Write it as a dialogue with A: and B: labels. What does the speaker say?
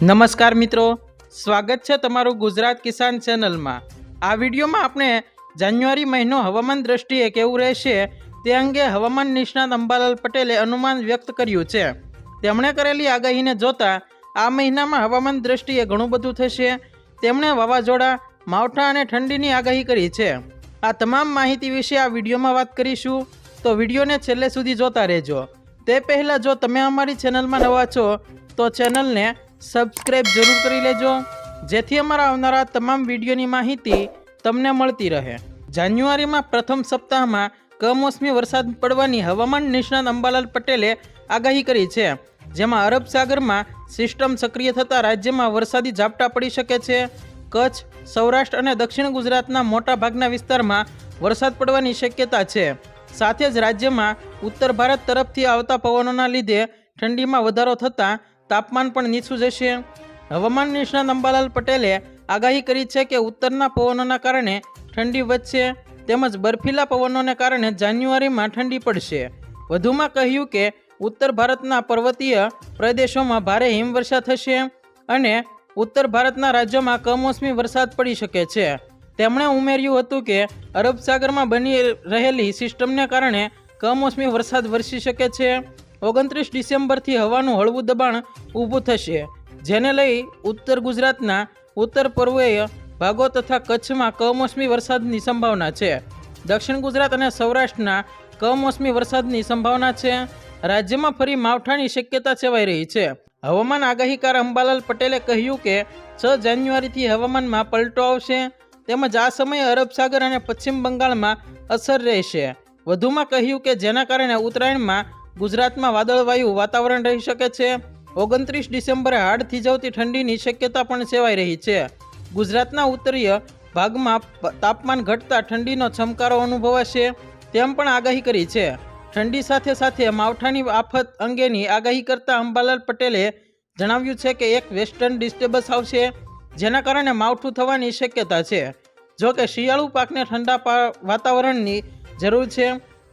A: નમસ્કાર મિત્રો, સ્વાગત છે તમારું ગુજરાત કિસાન ચેનલમાં. આ વિડીયોમાં આપણે જાન્યુઆરી મહિનો હવામાન દ્રષ્ટિએ કેવું રહેશે તે અંગે હવામાન નિષ્ણાત અંબાલાલ પટેલે અનુમાન વ્યક્ત કર્યું છે. તેમણે કરેલી આગાહીને જોતા આ મહિનામાં હવામાન દ્રષ્ટિએ ઘણું બધું થશે. તેમણે વાવાઝોડા, માવઠા અને ઠંડીની આગાહી કરી છે. આ તમામ માહિતી વિશે આ વિડીયોમાં વાત કરીશું. તો વિડીયોને છેલ્લે સુધી જોતા રહેજો. તે પહેલાં જો તમે અમારી ચેનલમાં નવા છો, તો ચેનલને સબસ્ક્રાઈબ જરૂર કરી લેજો. જેથી અમારા આવનારા તમામ વિડીયોની માહિતી તમને મળતી રહે. જાન્યુઆરીમાં પ્રથમ સપ્તાહમાં કમોસમી વરસાદ પડવાની હવામાન નિષ્ણાત અંબાલાલ પટેલે આગાહી કરી છે. જેમાં અરબ સાગરમાં સિસ્ટમ સક્રિય થતાં રાજ્યમાં વરસાદી ઝાપટા પડી શકે છે. કચ્છ, સૌરાષ્ટ્ર અને દક્ષિણ ગુજરાતના મોટા ભાગના વિસ્તારમાં વરસાદ પડવાની શક્યતા છે. સાથે જ રાજ્યમાં ઉત્તર ભારત તરફથી આવતા પવનોના લીધે ઠંડીમાં વધારો થતાં તાપમાન પણ નીચું જશે. હવામાન નિષ્ણાત અંબાલાલ પટેલે આગાહી કરી છે કે ઉત્તરના પવનોના કારણે ઠંડી વધશે તેમજ બર્ફીલા પવનોને કારણે જાન્યુઆરીમાં ઠંડી પડશે. વધુમાં કહ્યું કે ઉત્તર ભારતના પર્વતીય પ્રદેશોમાં ભારે હિમવર્ષા થશે અને ઉત્તર ભારતના રાજ્યોમાં કમોસમી વરસાદ પડી શકે છે. તેમણે ઉમેર્યું હતું કે અરબ સાગરમાં બની રહેલી સિસ્ટમને કારણે કમોસમી વરસાદ વરસી શકે છે. ઓગણત્રીસ ડિસેમ્બરથી હવાનું હળવું દબાણ ઊભું થશે, જેને લઈ ઉત્તર ગુજરાતના ઉત્તર પૂર્વીય ભાગો તથા કચ્છમાં કમોસમી વરસાદની સંભાવના છે. દક્ષિણ ગુજરાત અને સૌરાષ્ટ્રના કમોસમી વરસાદની સંભાવના છે. રાજ્યમાં ફરી માવઠાની શક્યતા સેવાઈ રહી છે. હવામાન આગાહીકાર અંબાલાલ પટેલે કહ્યું કે, છ જાન્યુઆરીથી હવામાનમાં પલટો આવશે, તેમજ આ સમયે અરબ સાગર અને પશ્ચિમ બંગાળમાં અસર રહેશે. વધુમાં કહ્યું કે, જેના કારણે ઉત્તરાયણમાં ગુજરાતમાં વાદળવાયુ વાતાવરણ રહી શકે છે. ઓગણત્રીસ ડિસેમ્બરે હાડ થીજવતી ઠંડીની શક્યતા પણ સેવાઈ રહી છે. ગુજરાતના ઉત્તરીય ભાગમાં તાપમાન ઘટતા ઠંડીનો છમકારો અનુભવાશે, તેમ પણ આગાહી કરી છે. ઠંડી સાથે સાથે માવઠાની આફત અંગેની આગાહી કરતા અંબાલાલ પટેલે જણાવ્યું છે કે એક વેસ્ટર્ન ડિસ્ટર્બન્સ આવશે, જેના કારણે માવઠું થવાની શક્યતા છે. જો કે શિયાળુ પાકને ઠંડા વાતાવરણની જરૂર છે.